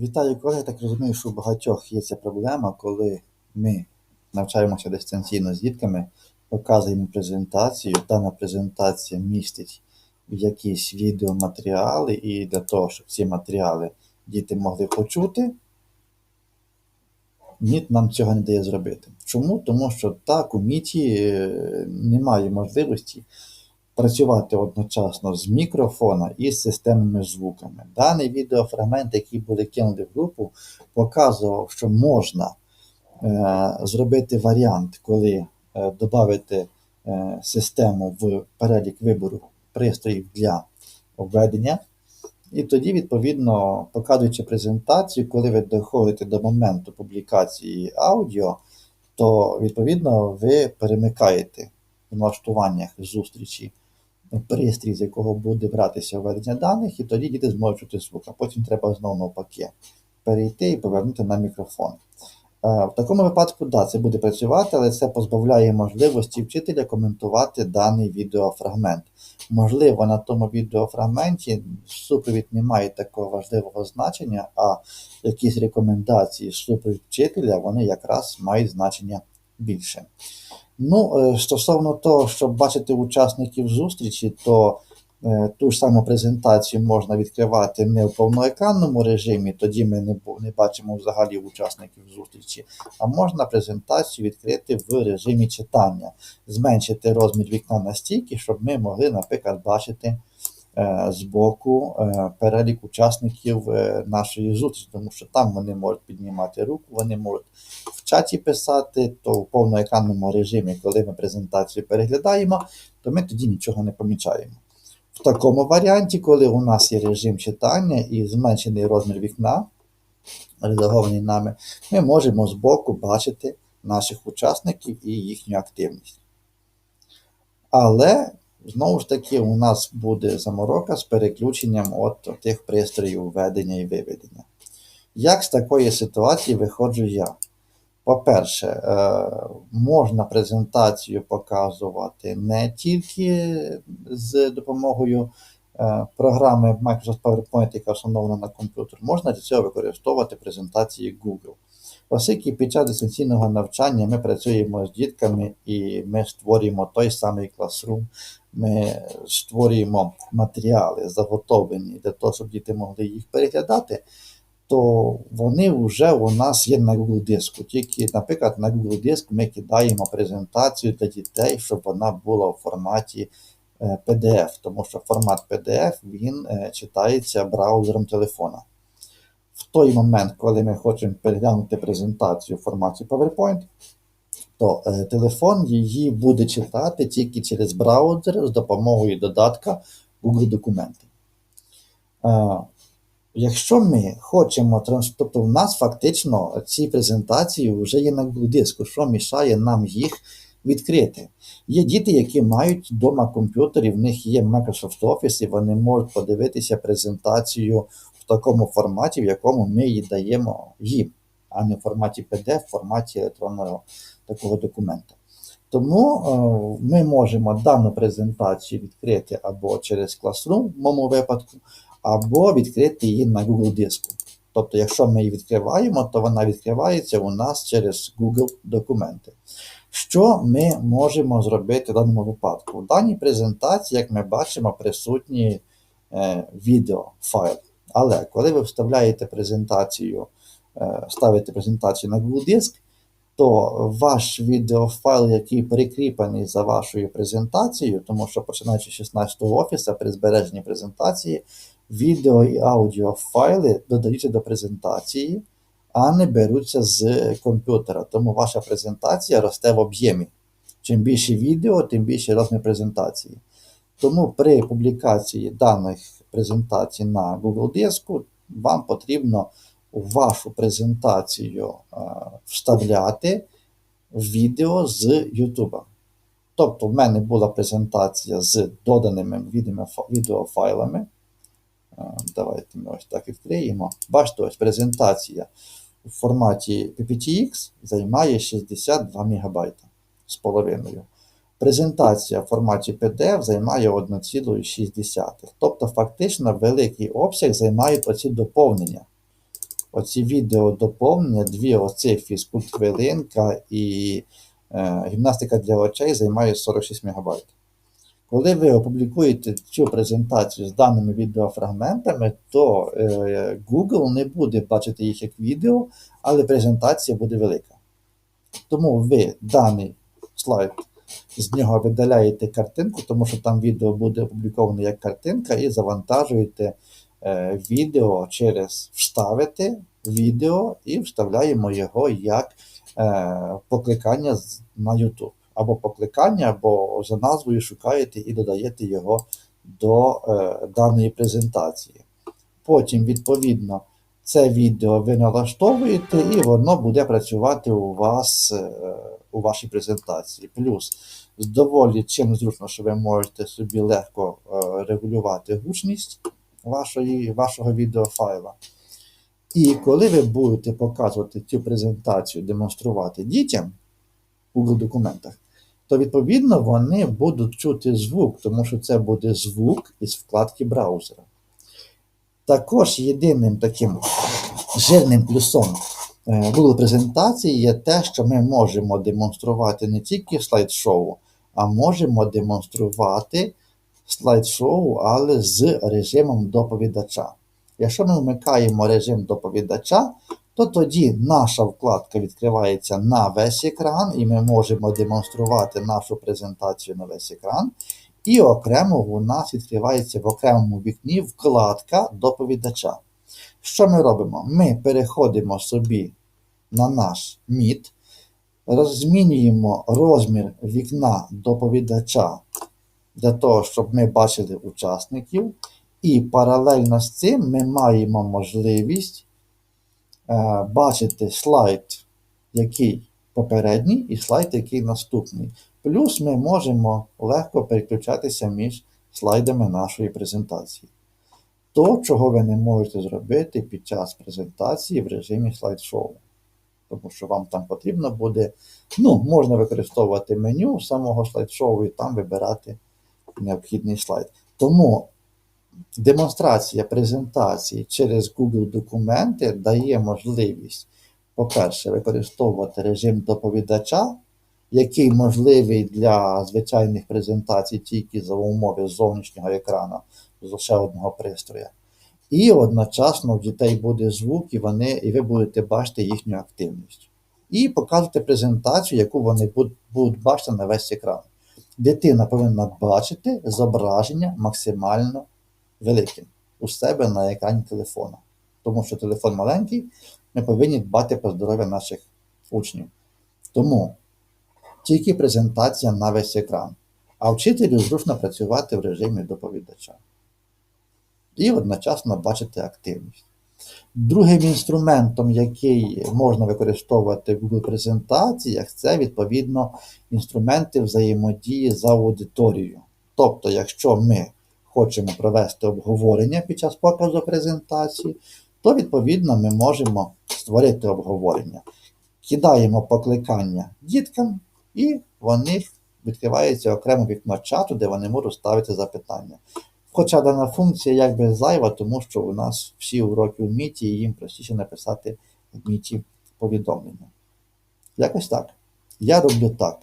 Вітаю колеги, так розумію, що у багатьох є ця проблема, коли ми навчаємося дистанційно з дітками, показуємо презентацію, дана презентація містить якісь відеоматеріали, і для того, щоб ці матеріали діти могли почути, НІТ нам цього не дає зробити. Чому? Тому що так у МІТі е, немає можливості працювати одночасно з мікрофона і з системними звуками. Даний відеофрагмент, який буде кинути в групу, показував, що можна е, зробити варіант, коли е, додати е, систему в перелік вибору пристроїв для введення. І тоді, відповідно, показуючи презентацію, коли ви доходите до моменту публікації аудіо, то відповідно ви перемикаєте в налаштуваннях зустрічі пристрій, з якого буде братися введення даних, і тоді діти зможуть чути звук. А потім треба знову навпаки перейти і повернути на мікрофон. Е, В такому випадку, да, це буде працювати, але це позбавляє можливості вчителя коментувати даний відеофрагмент. Можливо, на тому відеофрагменті супровід не має такого важливого значення, а якісь рекомендації супровід вчителя, вони якраз мають значення більше. Ну, е, стосовно того, щоб бачити учасників зустрічі, то е, ту ж саму презентацію можна відкривати не в повноекранному режимі, тоді ми не, не бачимо взагалі учасників зустрічі, а можна презентацію відкрити в режимі читання, зменшити розмір вікна настільки, щоб ми могли, наприклад, бачити е, збоку е, перелік учасників е, нашої зустрічі, тому що там вони можуть піднімати руку, вони можуть в чаті писати, то в повноекранному режимі, коли ми презентацію переглядаємо, то ми тоді нічого не помічаємо. В такому варіанті, коли у нас є режим читання і зменшений розмір вікна, редагований нами, ми можемо збоку бачити наших учасників і їхню активність. Але знову ж таки у нас буде заморока з переключенням от тих пристроїв введення і виведення. Як з такої ситуації виходжу я? По-перше, е, можна презентацію показувати не тільки з допомогою е, програми Microsoft PowerPoint, яка встановлена на комп'ютер, можна для цього використовувати презентації Google. Оскільки під час дистанційного навчання ми працюємо з дітками і ми створюємо той самий класрум, ми створюємо матеріали заготовлені для того, щоб діти могли їх переглядати, то вони вже у нас є на Google диску. Тільки, наприклад, на Google диск ми кидаємо презентацію для дітей, щоб вона була в форматі е, PDF, тому що формат PDF він е, читається браузером телефона. Той момент, коли ми хочемо переглянути презентацію в форматі PowerPoint, то е, телефон її буде читати тільки через браузер з допомогою додатка Google Документи. Е, Якщо ми хочемо тобто в нас фактично ці презентації вже є на Google диску, що мішає нам їх відкрити. Є діти, які мають вдома комп'ютері, в них є Microsoft Office, і вони можуть подивитися презентацію в такому форматі, в якому ми її даємо їм, а не в форматі PDF, в форматі електронного такого документа. Тому е, ми можемо дану презентацію відкрити або через Classroom, в моєму випадку, або відкрити її на Google диску. Тобто, якщо ми її відкриваємо, то вона відкривається у нас через Google документи. Що ми можемо зробити в даному випадку? В даній презентації, як ми бачимо, присутні е, відеофайл. Але коли ви вставляєте презентацію, е, ставите презентацію на Google диск, то ваш відеофайл, який прикріплений за вашою презентацією, тому що починаючи з 16 офіса при збереженні презентації, відео і аудіофайли додаються до презентації, а не беруться з комп'ютера. Тому ваша презентація росте в об'ємі. Чим більше відео, тим більше розмір презентації. Тому при публікації даних презентацій на Google диску вам потрібно у вашу презентацію е, вставляти відео з YouTube. Тобто, в мене була презентація з доданими відеофайлами. Е, Давайте ми ось так відкриємо. Бачите, ось презентація в форматі PPTX займає 62 МБ з половиною. Презентація в форматі PDF займає 1,6. Тобто, фактично, великий обсяг займають оці доповнення. оці відео доповнення, дві оцих фізкульт хвилинка і е, гімнастика для очей займає 46 МБ. Коли ви опублікуєте цю презентацію з даними відеофрагментами, то е, Google не буде бачити їх як відео, але презентація буде велика. Тому ви даний слайд з нього видаляєте картинку, тому що там відео буде опубліковане як картинка, і завантажуєте е, відео через вставити відео і вставляємо його як е, покликання на YouTube. Або покликання, або за назвою шукаєте і додаєте його до е, даної презентації. Потім, відповідно, це відео ви налаштовуєте, і воно буде працювати у вас е, у вашій презентації. Плюс з доволі чим зручно, що ви можете собі легко е, регулювати гучність вашої, вашого відеофайла. І коли ви будете показувати цю презентацію, демонструвати дітям у документах, то відповідно вони будуть чути звук, тому що це буде звук із вкладки браузера. Також єдиним таким жирним плюсом е, Google презентації є те, що ми можемо демонструвати не тільки слайд-шоу, а можемо демонструвати слайд-шоу, але з режимом доповідача. Якщо ми вмикаємо режим доповідача, то тоді наша вкладка відкривається на весь екран, і ми можемо демонструвати нашу презентацію на весь екран. І окремо нас відкривається в окремому вікні вкладка доповідача. Що ми робимо? Ми переходимо собі на наш міт, змінюємо розмір вікна доповідача для того, щоб ми бачили учасників, і паралельно з цим ми маємо можливість е, бачити слайд, який попередній, і слайд, який наступний. Плюс ми можемо легко переключатися між слайдами нашої презентації. То, чого ви не можете зробити під час презентації в режимі слайд-шоу. Тому що вам там потрібно буде, ну, можна використовувати меню самого слайд-шоу і там вибирати необхідний слайд. Тому демонстрація презентації через Google документи дає можливість, по-перше, використовувати режим доповідача, який можливий для звичайних презентацій тільки за умови зовнішнього екрану з лише одного пристрою. І одночасно в дітей буде звук, і, вони, і ви будете бачити їхню активність. І показувати презентацію, яку вони буд- будуть бачити на весь екран. Дитина повинна бачити зображення максимально великим у себе на екрані телефона. Тому що телефон маленький, ми повинні дбати про здоров'я наших учнів. Тому тільки презентація на весь екран, а вчителю зручно працювати в режимі доповідача. І одночасно бачити активність. Другим інструментом, який можна використовувати в Google презентаціях, це відповідно інструменти взаємодії з аудиторією. Тобто, якщо ми хочемо провести обговорення під час показу презентації, то відповідно ми можемо створити обговорення. Кидаємо покликання діткам, і в них відкривається окреме вікно чату, де вони можуть ставити запитання. Хоча дана функція якби зайва, тому що у нас всі уроки в міті, і їм простіше написати в міті повідомлення. Якось так. Я роблю так.